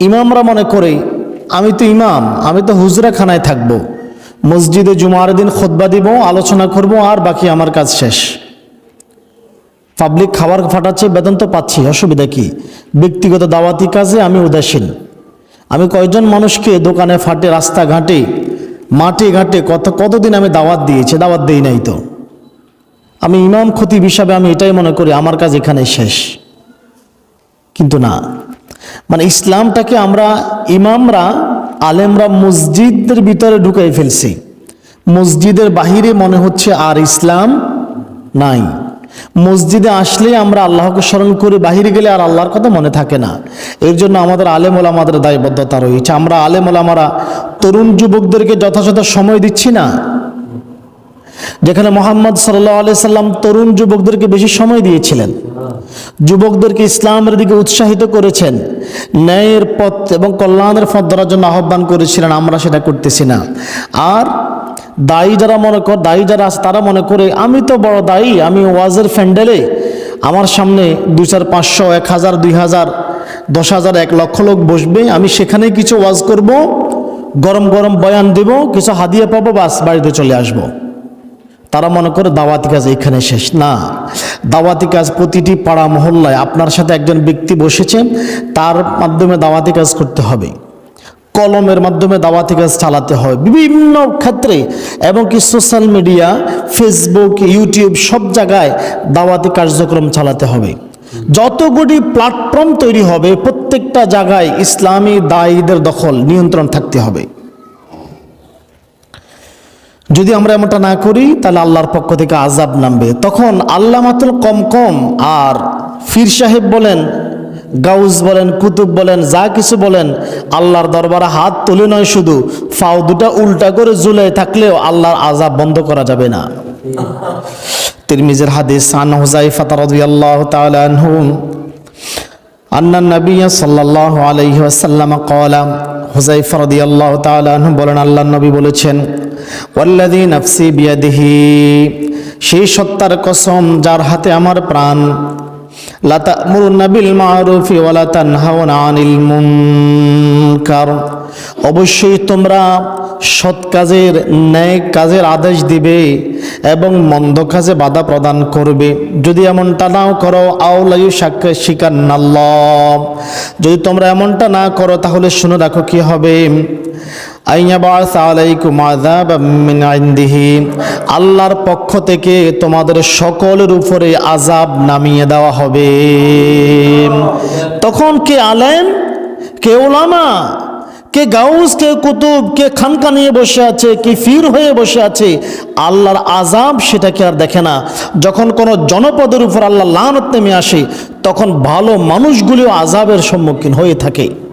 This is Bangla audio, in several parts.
ইমামরা মনে করে, আমি তো ইমাম, আমি তো হুজরা খানায় থাকব। মসজিদে জুমার দিন খোদবা দিব, আলোচনা করব, আর বাকি আমার কাজ শেষ। পাবলিক খাবার ফাটাচ্ছে, বেতন তো পাচ্ছি, অসুবিধা কি? ব্যক্তিগত দাওয়াতি কাজে আমি উদাসীন। আমি কয়জন মানুষকে দোকানে ফাটে, রাস্তাঘাটে, মাঠে ঘাটে, কত, কতদিন আমি দাওয়াত দিয়েছি, দাওয়াত দিই নাই তো? আমি ইমাম খতিব হিসাবে আমি এটাই মনে করি, আমার কাজ এখানে শেষ। কিন্তু না মানে ইসলামটাকে আমরা ইমামরা, আলেমরা মসজিদের ভিতরে ঢুকাই ফেলছি। মসজিদের বাহিরে মনে হচ্ছে আর ইসলাম নাই। মসজিদে আসলে আমরা আল্লাহকে স্মরণ করে, বাহিরে গেলে আর আল্লাহর কথা মনে থাকে না। এর জন্য আমাদের আলেম আমাদের দায়বদ্ধতা রয়েছে। আমরা আলেম ওলামারা তরুণ যুবকদেরকে যথাযথ সময় দিচ্ছি না। যেখানে মোহাম্মদ সাল্লাহ আলি সাল্লাম তরুণ যুবকদেরকে বেশি সময় দিয়েছিলেন। যুবকদেরকে ইসলামের দিকে উৎসাহিত করেছেন। ন্যায়ের পথ এবং কল্যাণের পথ ধরার জন্য আহ্বান করেছিলেন, আমরা সেটা করতেছি না। আর দায়ী যারা মনে কর, দায়ী যারা আছে তারা মনে করে, আমি তো বড় দায়ী, আমি ওয়াজের ফ্যান্ডেলে আমার সামনে দুই চার পাঁচশো, এক হাজার, দুই হাজার, দশ হাজার, এক লক্ষ লোক বসবে, আমি সেখানে কিছু ওয়াজ করব, গরম গরম বয়ান দেব, কিছু হাদিয়া পাবো বাস বাড়িতে চলে আসব। তারা মনে করে দাওয়াতি কাজ এখানে শেষ। না, দাওয়াতি কাজ প্রতিটি পাড়া মহল্লায় আপনার সাথে একজন ব্যক্তি বসেছেন তার মাধ্যমে দাওয়াতি কাজ করতে হবে। কলমের মাধ্যমে দাওয়াতি কাজ চালাতে হয় বিভিন্ন ক্ষেত্রে এবং কি সোশ্যাল মিডিয়া ফেসবুক ইউটিউব সব জায়গায় দাওয়াতি কার্যক্রম চালাতে হবে। যতগুলি প্ল্যাটফর্ম তৈরি হবে, প্রত্যেকটা জায়গায় ইসলামী দায়ীদের দখল, নিয়ন্ত্রণ থাকতে হবে। যদি আমরা এমনটা না করি, তাহলে আল্লাহর পক্ষ থেকে আজাব নামবে। তখন আল্লাহ মাত্র কম কম আর ফির সাহেব বলেন গাউজ বলেন, কুতুব বলেন, যা কিছু বলেন, আল্লাহর দরবারে হাত তুলে নয় শুধু, ফাও দুটা উল্টা করে ঝুলে থাকলেও আল্লাহর আজাব বন্ধ করা যাবে না। তিরমিজের হাদিস, আন হুজাইফা রাদিয়াল্লাহু তাআলা আনহু আন্না নবিয়া সাল্লাহ আলহি আসাল্লাম কলাম হুজাইফা রদি আল্লাহ তালন বলেন আল্লাহ নবী বলেছেন, ওয়াল্লাযী নাফসি বিয়াদিহি, সেই সত্তার কসম যার হাতে আমার প্রাণ অবশ্যই তোমরা সৎ কাজের, ন্যায় কাজের আদেশ দিবে এবং মন্দ কাজে বাধা প্রদান করবে। যদি এমনটা নাও করো আউলাইউ সাক্ষ্য শিকার নাল্লাহ যদি তোমরা এমনটা না করো, তাহলে শুনে রাখো কি হবে। আল্লাহর পক্ষ থেকে তোমাদের সকলের উপরে আজাব নামিয়ে দেওয়া হবে। তখন কে আলেম, কে ওলামা কে গাউস, কে কুতুব, কে খানকা নিয়ে বসে আছে, কে ফির হয়ে বসে আছে, আল্লাহর আজাব সেটাকে আর দেখে না। যখন কোনো জনপদের উপর আল্লাহ লানত নেমে আসে, তখন ভালো মানুষগুলিও আজাবের সম্মুখীন হয়ে থাকে।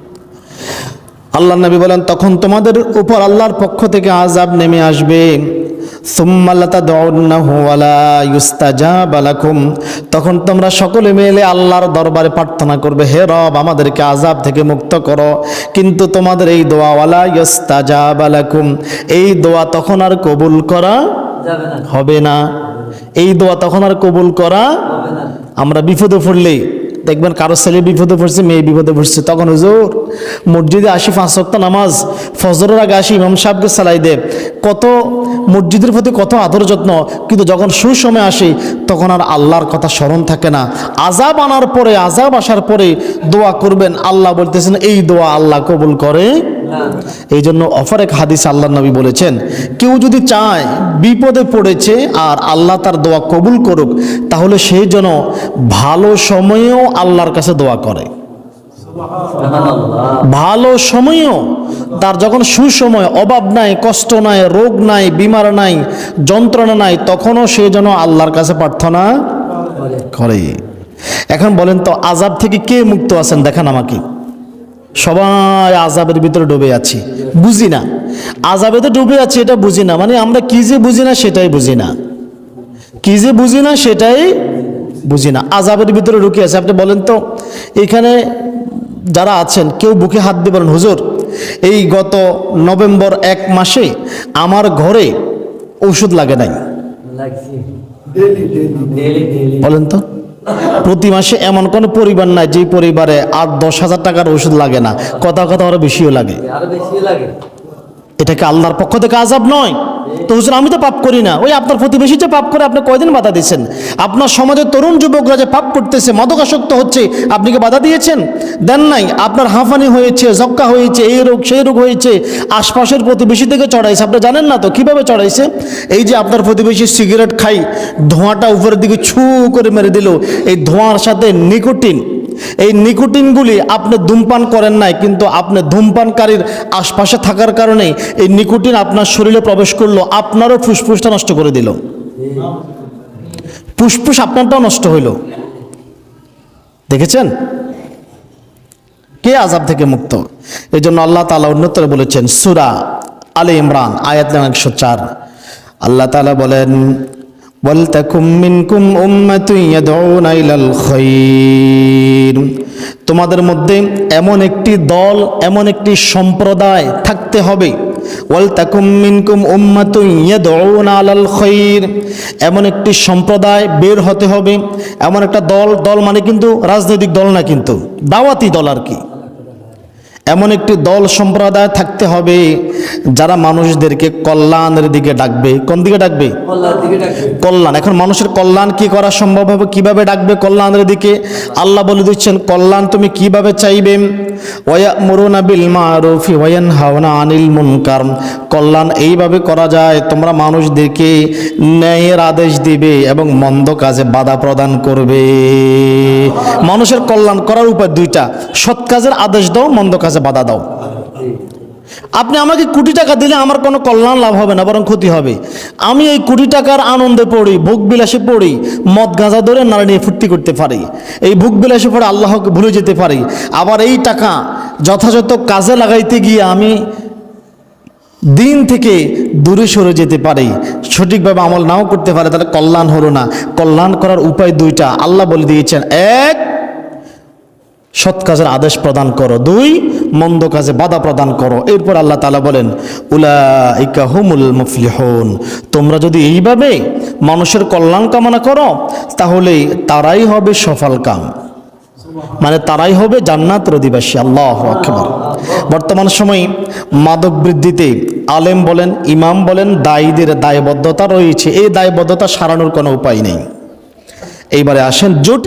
আল্লাহ নবী বলেন তখন তোমাদের উপর আল্লাহর পক্ষ থেকে আজাব নেমে আসবে। তখন তোমরা সকলে মিলে আল্লাহর দরবারে প্রার্থনা করবে হে রব আমাদেরকে আজাব থেকে মুক্ত করো। কিন্তু তোমাদের এই দোয়া ওয়ালা ইউস্তাজাব লাকুম এই দোয়া তখন আর কবুল করা হবে না। এই দোয়া তখন আর কবুল করা আমরা বিপদে পড়লে দেখবেন কারও ছেলে বিপদে পড়ছে, মেয়ে বিপদে পড়ছে। তখন হুজুর মসজিদে আসি পাঁচ সপ্ত নামাজ, ফজরের আগে আসি ইমাম সাহেবকে সালাই দে কত মসজিদের প্রতি কত আদর যত্ন, কিন্তু যখন সুসময় আসি, তখন আর আল্লাহর কথা স্মরণ থাকে না। আজাব আনার পরে আজাব আসার পরে দোয়া করবেন। আল্লাহ বলতেছেন, এই দোয়া আল্লাহ কবুল করে। এই জন্য অফার এক হাদিস আল্লাহ নবী বলেছেন কেউ যদি চায় বিপদে পড়েছে আর আল্লাহ তার দোয়া কবুল করুক তাহলে সে যেন ভালো সময়েও আল্লাহর কাছে দোয়া করে। ভালো সময়েও। তার যখন সুসময় অভাব নাই কষ্ট নাই রোগ নাই বিমার নাই যন্ত্রণা নাই তখনও সে যেন আল্লাহর কাছে প্রার্থনা করে। এখন বলেন তো আজাব থেকে কে মুক্ত আছেন? দেখান আমাকে। সবাই আজাবের ভিতরে ডুবে আছি। বুঝি না। আজাবে তো ডুবে আছি এটা বুঝি না। মানে আমরা কি যে বুঝি না সেটাই বুঝি না। কি যে বুঝি না সেটাই বুঝি না। আজাবের ভিতরে ঢুকে আছে। আপনি বলেন তো এখানে যারা আছেন কেউ বুকে হাত দিয়ে বলেন হুজুর এই গত নভেম্বর এক মাসে আমার ঘরে ওষুধ লাগে নাই। বলেন তো। প্রতি মাসে এমন কোন পরিবার নাই যে পরিবারে আট, দশ হাজার টাকার ওষুধ লাগে না। কথা কথা আরও বেশিও লাগে। আরও বেশিও লাগে। এটা কি আল্লাহর পক্ষ থেকে আজাব নয়। তো হুজুর, আমি তো পাপ করি না। ওই আপনার প্রতিবেশী যে পাপ করে আপনি কয়দিন বাধা দিয়েছেন? আপনার সমাজের তরুণ যুবকরা যে পাপ করতেছে, মাদকাসক্ত হচ্ছে, আপনি কি বাধা দিয়েছেন? দেন নাই। আপনার হাঁফানি হয়েছে, জক্কা হয়েছে, এই রোগ, সেই রোগ হয়েছে, আশপাশের প্রতিবেশী থেকে চড়াইছে। আপনি জানেন না তো, কীভাবে চড়াইছে? এই যে আপনার প্রতিবেশী সিগারেট খাই ধোঁয়াটা উপরের দিকে ছু করে মেরে দিল। এই ধোঁয়ার সাথে নিকোটিন এই নিকোটিনগুলি আপনি ধূমপান করেন নাই, কিন্তু আপনি ধূমপানকারীর আশপাশে থাকার কারণে এই নিকোটিন আপনার শরীরে প্রবেশ করল, আপনারও ফুসফুসটা নষ্ট করে দিল। ফুসফুস আপনারটাও নষ্ট হইল। দেখেছেন? কে আজাব থেকে মুক্ত? এই জন্য আল্লাহ তালা অন্যতরে বলেছেন, সুরা আলে ইমরান, আয়াত একশো চার। আল্লাহ তালা বলেন ওয়ালতাকুম মিনকুম উম্মাতুন ইয়াদউনা ইলাল খায়র তোমাদের মধ্যে এমন একটি দল, এমন একটি সম্প্রদায় থাকতে হবে। ওয়ালতাকুম মিনকুম উম্মাতুন ইয়াদউনা আলাল খায়র এমন একটি সম্প্রদায় বের হতে হবে। এমন একটা দল দল মানে কিন্তু রাজনৈতিক দল না কিন্তু, দাওয়াতি দল আর কি। এমন একটি দল সম্প্রদায় থাকতে হবে। যারা মানুষদেরকে কল্যাণের দিকে ডাকবে কোন দিকে ডাকবে? কল্যাণ এখন মানুষের কল্যাণ কি করা সম্ভব হবে? কীভাবে ডাকবে কল্যাণের দিকে? আল্লাহ বলে দিচ্ছেন কল্যাণ তুমি কীভাবে চাইবে? বিল মারুফি আনিল মুনকার। কল্যাণ এইভাবে করা যায় তোমরা মানুষদেরকে ন্যায়ের আদেশ দিবে এবং মন্দ কাজে বাধা প্রদান করবে। মানুষের কল্যাণ করার উপায় দুইটা। সৎ কাজের আদেশ দাও মন্দ কাজে বাধা দাও। আপনি আমাকে কোটি টাকা দিলে আমার কোনো কল্যাণ লাভ হবে না, বরং ক্ষতি হবে। আমি এই কোটি টাকার আনন্দে পড়ি, ভোগ বিলাসে পড়ি, মদ গাঁজা ধরে নারী নিয়ে ফুর্তি করতে পারি। এই ভোগ বিলাসে পড়ে আল্লাহকে ভুলে যেতে পারি। আবার এই টাকা যথাযথ কাজে লাগাইতে গিয়ে আমি দিন থেকে দূরে সরে যেতে পারি। সঠিকভাবে আমল নাও করতে পারে, তাহলে কল্যাণ হলো না। কল্যাণ করার উপায় দুইটা। আল্লাহ বলে দিয়েছেন, এক সৎ কাজের আদেশ প্রদান করো। দুই, মন্দ কাজে বাধা প্রদান করো। এরপর আল্লাহ তালা বলেন উলা ইকা হুমুল মুফলিহন। তোমরা যদি এইভাবে মানুষের কল্যাণ কামনা করো, তাহলে তারাই হবে সফল কাম। মানে তারাই হবে জান্নাতের অধিবাসী। আল্লাহ আকবার। বর্তমান সময়ে মাদক বৃদ্ধিতে আলেম বলেন, ইমাম বলেন, দায়ীদের দায়বদ্ধতা রয়েছে। এই দায়বদ্ধতা সারানোর কোনো উপায় নেই। এইবারে আসেন জটিল